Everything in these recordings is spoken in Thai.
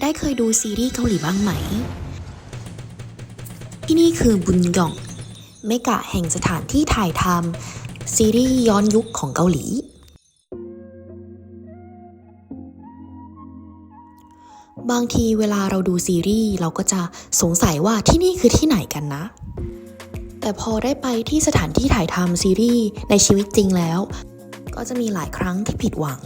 ได้เคยดูซีรีส์เกาหลีบ้างไหม ที่นี่คือบุญยองเมกะแห่งสถานที่ถ่ายทำซีรีส์ย้อนยุคของเกาหลี บางทีเวลาเราดูซีรีส์เราก็จะสงสัยว่าที่นี่คือที่ไหนกันนะ แต่พอได้ไปที่สถานที่ถ่ายทำซีรีส์ในชีวิตจริงแล้ว ก็จะมีหลายครั้งที่ผิดหวัง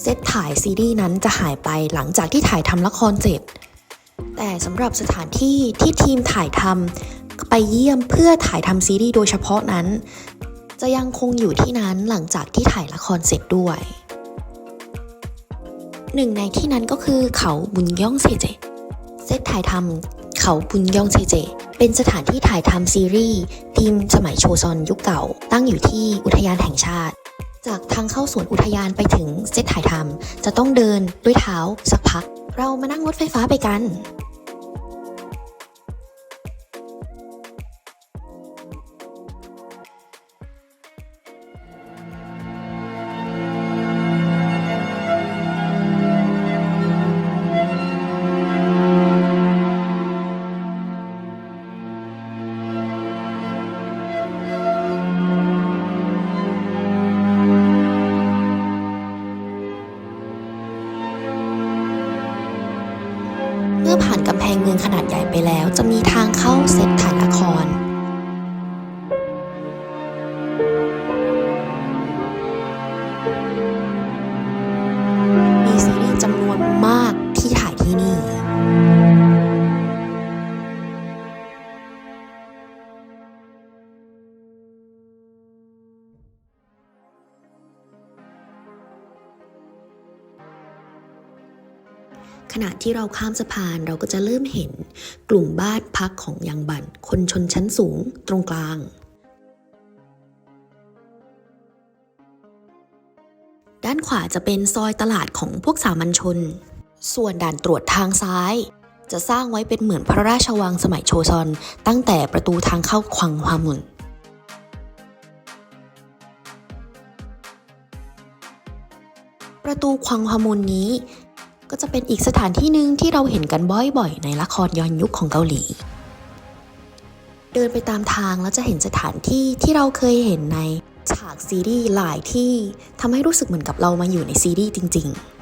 เซตถ่ายซีรีส์นั้นจะหายไปหลังจากที่ถ่ายทำละครเสร็จ แต่สำหรับสถานที่ที่ทีมถ่ายทำไปเยี่ยมเพื่อถ่ายทำซีรีส์โดยเฉพาะนั้น จะยังคงอยู่ที่นั้นหลังจากที่ถ่ายละครเสร็จด้วยหนึ่งในที่นั้นก็คือเขาบุญย่องเซเจ เซตถ่ายทำเขาบุญย่องเซเจ เป็นสถานที่ถ่ายทำซีรีส์ทีมสมัยโชซอนยุคเก่า ตั้งอยู่ที่อุทยานแห่งชาติ จากทางเข้าสวนอุทยานไปถึงเซตถ่ายทำจะต้องเดินด้วยเท้าสักพัก เรามานั่งรถไฟฟ้าไปกัน ผ่านกำแพงเมืองขนาดใหญ่ไปแล้ว จะมีทางเข้าเซตถ่ายละคร ณะที่เราข้ามสะพานเราก็จะเริ่มเห็นกลุ่มบ้านพักของยังบันคนชนชั้นสูงตรงกลาง ด้านขวาจะเป็นซอยตลาดของพวกสามัญชน ส่วนด่านตรวจทางซ้าย จะสร้างไว้เป็นเหมือนพระราชวังสมัยโชซอน ตั้งแต่ประตูทางเข้าควังฮวามุนประตูควังฮามุนนี้ ก็จะเป็นอีกสถานที่หนึ่งที่เราเห็นกันบ่อยๆ ในละครย้อนยุคของเกาหลี เดินไปตามทางแล้วจะเห็นสถานที่ที่เราเคยเห็นในฉากซีรีส์หลายที่ทำให้รู้สึกเหมือนกับเรามาอยู่ในซีรีส์จริง ๆ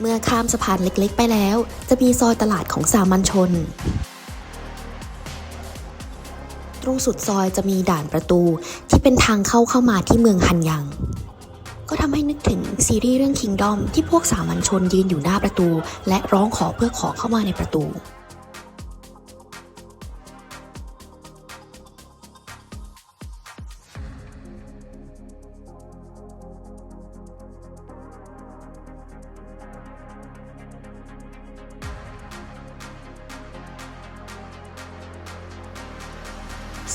เมื่อข้ามสะพานเล็กๆ ไปแล้ว จะมีซอยตลาดของสามัญชน ตรงสุดซอยจะมีด่านประตูที่เป็นทางเข้าเข้ามาที่เมืองฮันยัง ก็ทำให้นึกถึงซีรีส์เรื่อง Kingdom ที่พวกสามัญชนยืนอยู่หน้าประตู และร้องขอเพื่อขอเข้ามาในประตู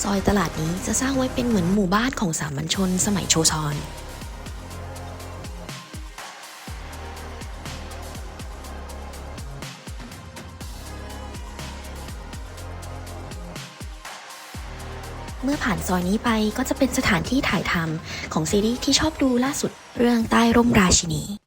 ซอยตลาดนี้จะสร้างไว้เป็นเหมือนหมู่บ้านของสามัญชนสมัยโชซอนเมื่อผ่านซอยนี้ไปก็จะเป็นสถานที่ถ่ายทำของซีรีส์ที่ชอบดูล่าสุดเรื่องใต้ร่มราชินี